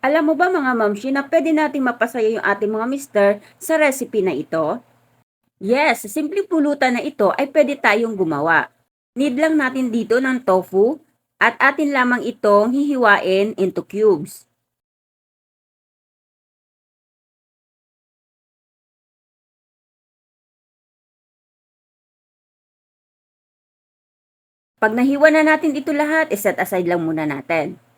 Alam mo ba mga mamshi na pwede nating mapasaya yung ating mga mister sa recipe na ito? Yes, sa simpleng pulutan na ito ay pwede tayong gumawa. Need lang natin dito ng tofu at atin lamang itong hihiwain into cubes. Pag nahiwa na natin ito lahat, iset aside lang muna natin.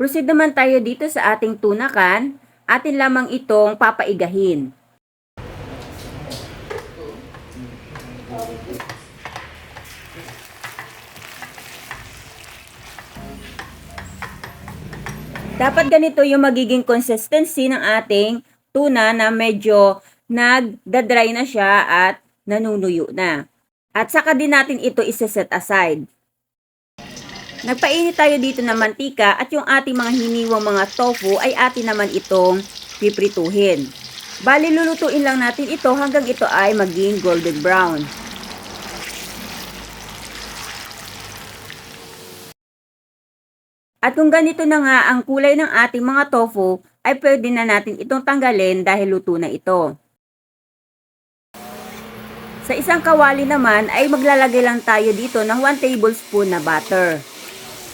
Proceed naman tayo dito sa ating tunakan. Atin lamang itong papaigahin. Dapat ganito yung magiging consistency ng ating tuna na medyo nagda-dry na siya at nanunuyo na. At saka din natin ito isa-set aside. Nagpainit tayo dito ng mantika at yung ating mga hiniwang mga tofu ay atin naman itong piprituhin. Bali lulutuin lang natin ito hanggang ito ay maging golden brown. At kung ganito na nga ang kulay ng ating mga tofu, ay pwede na natin itong tanggalin dahil luto na ito. Sa isang kawali naman ay maglalagay lang tayo dito ng 1 tablespoon na butter.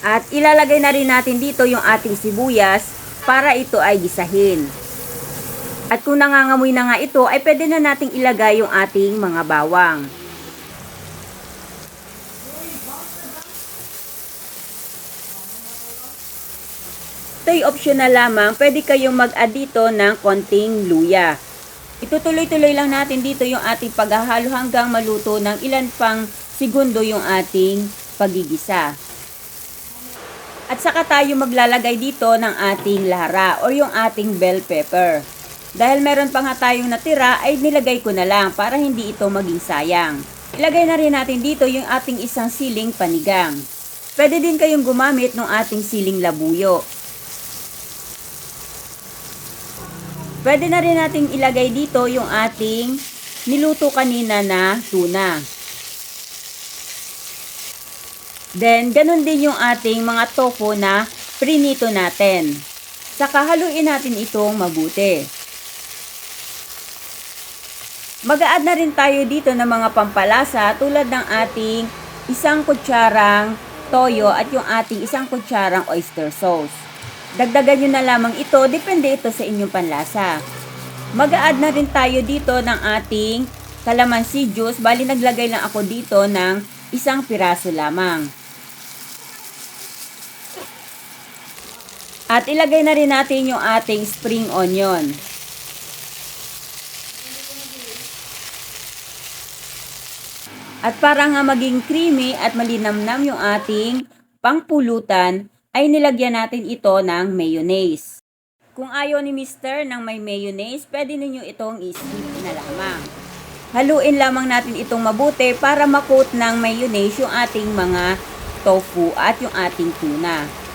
At ilalagay na rin natin dito yung ating sibuyas para ito ay gisahin. At kung nangangamoy na nga ito ay pwede na nating ilagay yung ating mga bawang. Ito'y optional lamang, pwede kayong mag-add dito ng konting luya. Itutuloy-tuloy lang natin dito yung ating paghahalo hanggang maluto ng ilan pang segundo yung ating pagigisa. At saka tayo maglalagay dito ng ating lara o yung ating bell pepper. Dahil meron pa nga tayong natira ay nilagay ko na lang para hindi ito maging sayang. Ilagay na rin natin dito yung ating isang siling panigang. Pwede din kayong gumamit ng ating siling labuyo. Pwede na rin nating ilagay dito yung ating niluto kanina na tuna. Then, ganun din yung ating mga tofu na prinito natin. Saka haluin natin itong mabuti. Mag-a-add na rin tayo dito ng mga pampalasa tulad ng ating isang kutsarang toyo at yung ating isang kutsarang oyster sauce. Dagdagan nyo na lamang ito, depende ito sa inyong panlasa. Mag-a-add na rin tayo dito ng ating calamansi juice. Bali, naglagay lang ako dito ng isang piraso lamang. At ilagay na rin natin yung ating spring onion. At para nga maging creamy at malinamnam yung ating pangpulutan, ay nilagyan natin ito ng mayonnaise. Kung ayaw ni Mister ng may mayonnaise, pwede ninyo itong i-skip na lamang. Haluin lamang natin itong mabuti para makot ng mayonnaise yung ating mga tofu at yung ating tuna.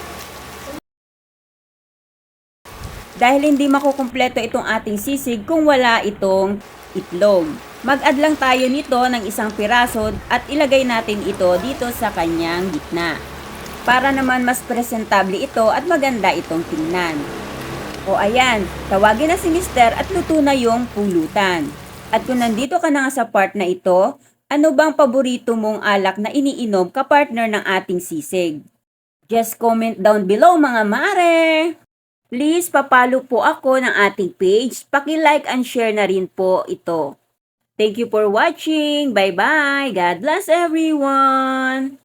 Dahil hindi makukumpleto itong ating sisig kung wala itong itlog. Mag-add lang tayo nito ng isang piraso at ilagay natin ito dito sa kanyang gitna. Para naman mas presentable ito at maganda itong tingnan. O ayan, tawagin na si Mister at luto na yung pulutan. At kung nandito ka na nga sa part na ito, ano bang paborito mong alak na iniinom ka-partner ng ating sisig? Just comment down below mga mare! Please, papalo po ako ng ating page. Paki-like and share na rin po ito. Thank you for watching. Bye-bye. God bless everyone.